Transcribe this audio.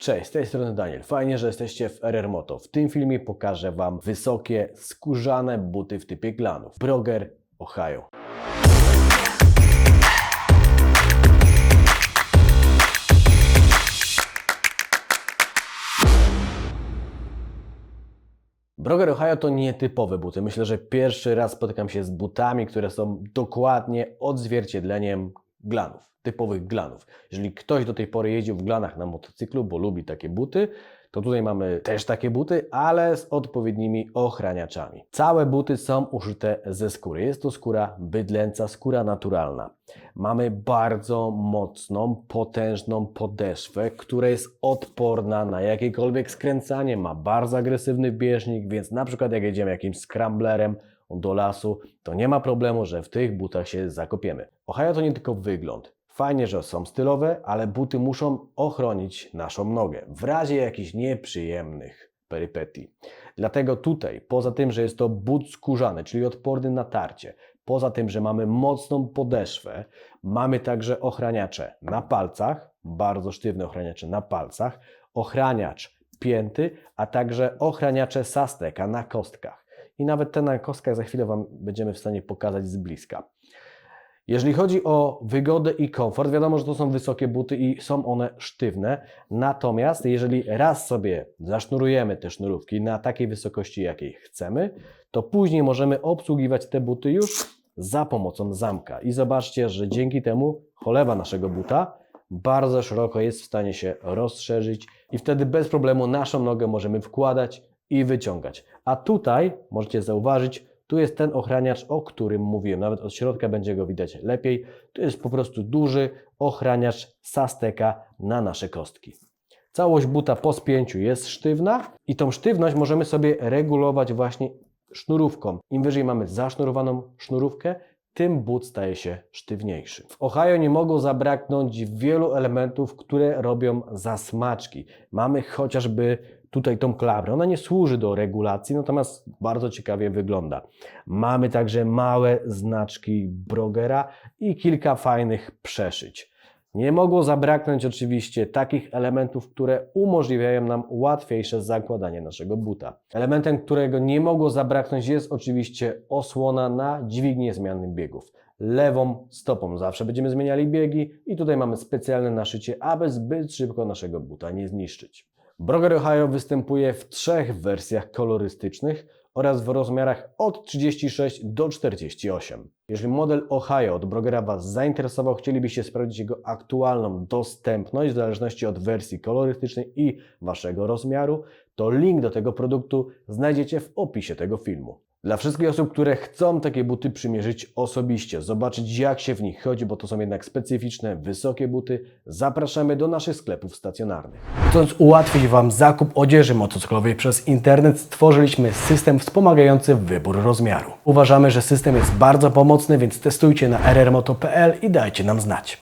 Cześć, z tej strony Daniel. Fajnie, że jesteście w RR Moto. W tym filmie pokażę Wam wysokie, skórzane buty w typie glanów. Broger, Ohio. Broger Ohio to nietypowe buty. Myślę, że pierwszy raz spotykam się z butami, które są dokładnie odzwierciedleniem glanów, typowych glanów. Jeżeli ktoś do tej pory jeździł w glanach na motocyklu, bo lubi takie buty, to tutaj mamy też takie buty, ale z odpowiednimi ochraniaczami. Całe buty są uszyte ze skóry. Jest to skóra bydlęca, skóra naturalna. Mamy bardzo mocną, potężną podeszwę, która jest odporna na jakiekolwiek skręcanie, ma bardzo agresywny bieżnik, więc na przykład jak jedziemy jakimś scramblerem do lasu, to nie ma problemu, że w tych butach się zakopiemy. Ohio to nie tylko wygląd. Fajnie, że są stylowe, ale buty muszą ochronić naszą nogę w razie jakichś nieprzyjemnych perypetii. Dlatego tutaj, poza tym, że jest to but skórzany, czyli odporny na tarcie, poza tym, że mamy mocną podeszwę, mamy także ochraniacze na palcach, bardzo sztywne ochraniacze na palcach, ochraniacz pięty, a także ochraniacze sasteka na kostkach. I nawet te na kostkach za chwilę Wam będziemy w stanie pokazać z bliska. Jeżeli chodzi o wygodę i komfort, wiadomo, że to są wysokie buty i są one sztywne. Natomiast jeżeli raz sobie zasznurujemy te sznurówki na takiej wysokości, jakiej chcemy, to później możemy obsługiwać te buty już za pomocą zamka. I zobaczcie, że dzięki temu cholewa naszego buta bardzo szeroko jest w stanie się rozszerzyć i wtedy bez problemu naszą nogę możemy wkładać i wyciągać. A tutaj możecie zauważyć, tu jest ten ochraniacz, o którym mówiłem. Nawet od środka będzie go widać lepiej. Tu jest po prostu duży ochraniacz sasteka na nasze kostki. Całość buta po spięciu jest sztywna i tą sztywność możemy sobie regulować właśnie sznurówką. Im wyżej mamy zasznurowaną sznurówkę, tym but staje się sztywniejszy. W Ohio nie mogą zabraknąć wielu elementów, które robią zasmaczki. Mamy chociażby tutaj tą klabrę. Ona nie służy do regulacji, natomiast bardzo ciekawie wygląda. Mamy także małe znaczki Brogera i kilka fajnych przeszyć. Nie mogło zabraknąć oczywiście takich elementów, które umożliwiają nam łatwiejsze zakładanie naszego buta. Elementem, którego nie mogło zabraknąć jest oczywiście osłona na dźwignię zmiany biegów. Lewą stopą zawsze będziemy zmieniali biegi i tutaj mamy specjalne naszycie, aby zbyt szybko naszego buta nie zniszczyć. Broger Ohio występuje w trzech wersjach kolorystycznych oraz w rozmiarach od 36 do 48. Jeżeli model Ohio od Brogera Was zainteresował, chcielibyście sprawdzić jego aktualną dostępność w zależności od wersji kolorystycznej i Waszego rozmiaru, to link do tego produktu znajdziecie w opisie tego filmu. Dla wszystkich osób, które chcą takie buty przymierzyć osobiście, zobaczyć jak się w nich chodzi, bo to są jednak specyficzne, wysokie buty, zapraszamy do naszych sklepów stacjonarnych. Chcąc ułatwić Wam zakup odzieży motocyklowej przez internet, stworzyliśmy system wspomagający wybór rozmiaru. Uważamy, że system jest bardzo pomocny, więc testujcie na rrmoto.pl i dajcie nam znać.